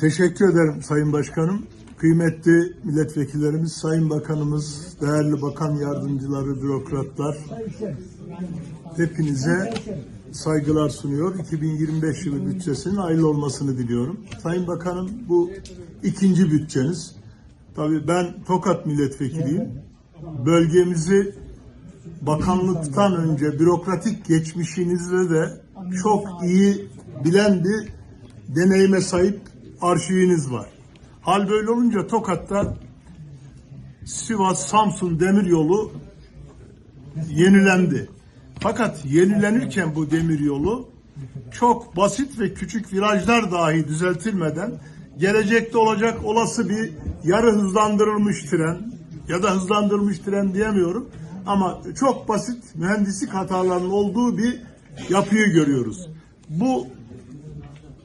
Teşekkür ederim Sayın Başkanım. Kıymetli milletvekillerimiz, Sayın Bakanımız, değerli bakan yardımcıları, bürokratlar, hepinize saygılar sunuyor. 2025 yılı bütçesinin hayırlı olmasını diliyorum. Sayın Bakanım bu ikinci bütçeniz. Tabii ben Tokat milletvekiliyim. Bölgemizi bakanlıktan önce bürokratik geçmişinizle de çok iyi bilen bir deneyime sahip arşiviniz var. Hal böyle olunca Tokat'ta Sivas Samsun demiryolu yenilendi. Fakat yenilenirken bu demiryolu çok basit ve küçük virajlar dahi düzeltilmeden gelecekte olacak olası bir yarı hızlandırılmış tren ya da hızlandırılmış tren diyemiyorum ama çok basit mühendislik hatalarının olduğu bir yapıyı görüyoruz. Bu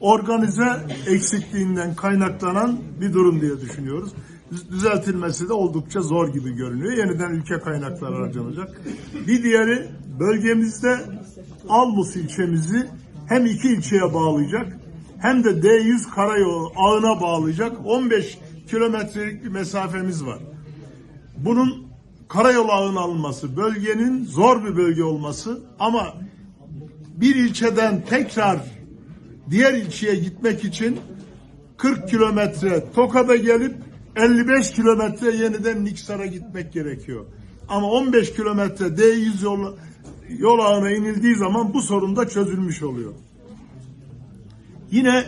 organize eksikliğinden kaynaklanan bir durum diye düşünüyoruz. Düz- Düzeltilmesi de oldukça zor gibi görünüyor. Yeniden ülke kaynakları harcanacak. Bir diğeri bölgemizde Almus ilçemizi hem iki ilçeye bağlayacak hem de D100 karayolu ağına bağlayacak 15 kilometrelik bir mesafemiz var. Bunun karayolu ağına alınması, bölgenin zor bir bölge olması ama bir ilçeden tekrar diğer ilçeye gitmek için 40 kilometre Tokat'a gelip 55 kilometre yeniden Niksar'a gitmek gerekiyor. Ama 15 kilometre D100 yol, yol ağına inildiği zaman bu sorun da çözülmüş oluyor. Yine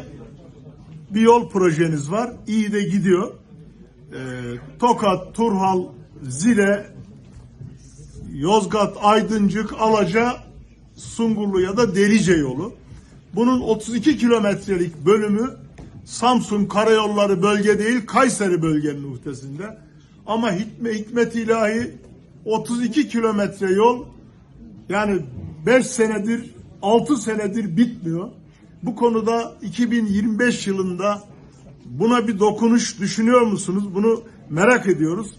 bir yol projeniz var. İyi de gidiyor. Ee, Tokat, Turhal, Zile, Yozgat, Aydıncık, Alaca, Sungurlu ya da Delice yolu. Bunun 32 kilometrelik bölümü Samsun Karayolları bölge değil Kayseri bölgenin muhtesinde. Ama hikme, hikmet ilahi 32 kilometre yol yani 5 senedir 6 senedir bitmiyor. Bu konuda 2025 yılında buna bir dokunuş düşünüyor musunuz? Bunu merak ediyoruz.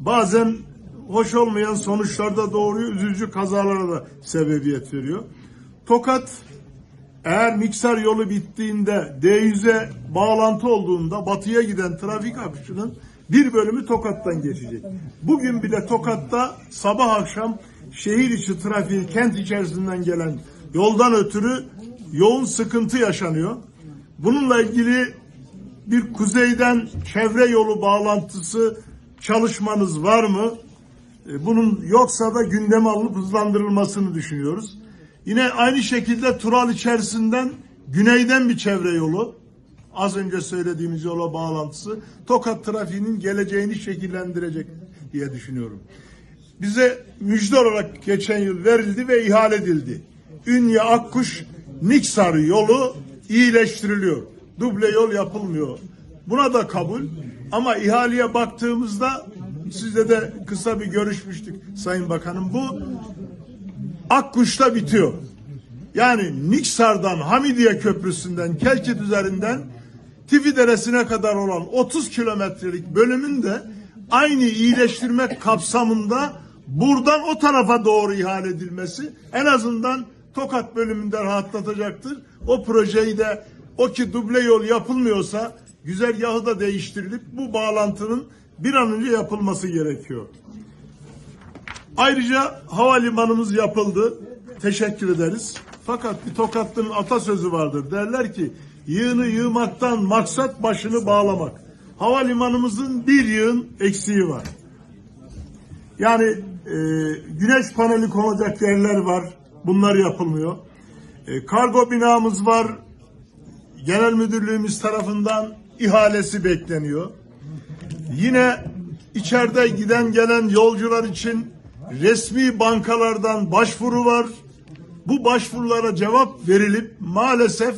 Bazen hoş olmayan sonuçlar da doğuruyor, üzücü kazalara da sebebiyet veriyor. Tokat eğer mikser yolu bittiğinde D100'e bağlantı olduğunda batıya giden trafik akışının bir bölümü Tokat'tan geçecek. Bugün bile Tokat'ta sabah akşam şehir içi trafiği kent içerisinden gelen yoldan ötürü yoğun sıkıntı yaşanıyor. Bununla ilgili bir kuzeyden çevre yolu bağlantısı çalışmanız var mı? E, Bunun yoksa da gündeme alınıp hızlandırılmasını düşünüyoruz. Yine aynı şekilde Tural içerisinden güneyden bir çevre yolu. Az önce söylediğimiz yola bağlantısı Tokat trafiğinin geleceğini şekillendirecek diye düşünüyorum. Bize müjde olarak geçen yıl verildi ve ihale edildi. Ünye Akkuş Niksar yolu iyileştiriliyor. Duble yol yapılmıyor. Buna da kabul. Ama ihaleye baktığımızda sizle de kısa bir görüşmüştük Sayın Bakanım. Bu Akkuş'ta bitiyor. Yani Niksar'dan Hamidiye Köprüsü'nden Kelkit üzerinden Tifi Deresi'ne kadar olan 30 kilometrelik bölümün de aynı iyileştirme kapsamında buradan o tarafa doğru ihale edilmesi en azından Tokat bölümünde rahatlatacaktır. O projeyi de o ki duble yol yapılmıyorsa güzergahı da değiştirilip bu bağlantının bir an önce yapılması gerekiyor. Ayrıca havalimanımız yapıldı. Teşekkür ederiz. Fakat bir Tokatlı'nın atasözü vardır. Derler ki yığını yığmaktan maksat başını bağlamak. Havalimanımızın bir yığın eksiği var. Yani e, güneş paneli konacak yerler var. Bunlar yapılmıyor. E, kargo binamız var. Genel müdürlüğümüz tarafından ihalesi bekleniyor. Yine içeride giden gelen yolcular için resmi bankalardan başvuru var. Bu başvurulara cevap verilip maalesef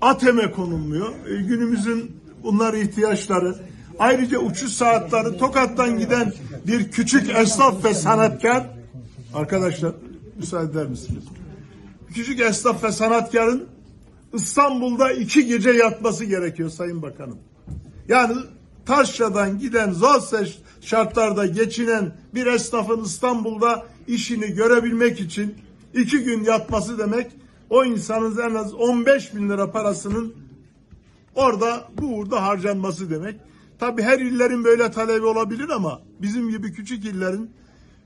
ATM'e konulmuyor. E, günümüzün bunlar ihtiyaçları. Ayrıca uçuş saatleri Tokat'tan giden bir küçük esnaf ve sanatkar arkadaşlar müsaade eder misiniz? Küçük esnaf ve sanatkarın İstanbul'da iki gece yatması gerekiyor Sayın Bakanım. Yani Taşra'dan giden zor şartlarda geçinen bir esnafın İstanbul'da işini görebilmek için iki gün yatması demek o insanın en az 15 bin lira parasının orada bu uğurda harcanması demek. Tabi her illerin böyle talebi olabilir ama bizim gibi küçük illerin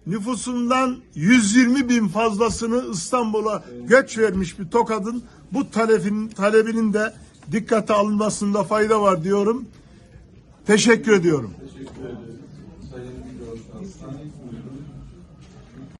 nüfusundan 120 bin fazlasını İstanbul'a göç vermiş bir Tokat'ın bu talebin, talebinin de dikkate alınmasında fayda var diyorum. Teşekkür ediyorum.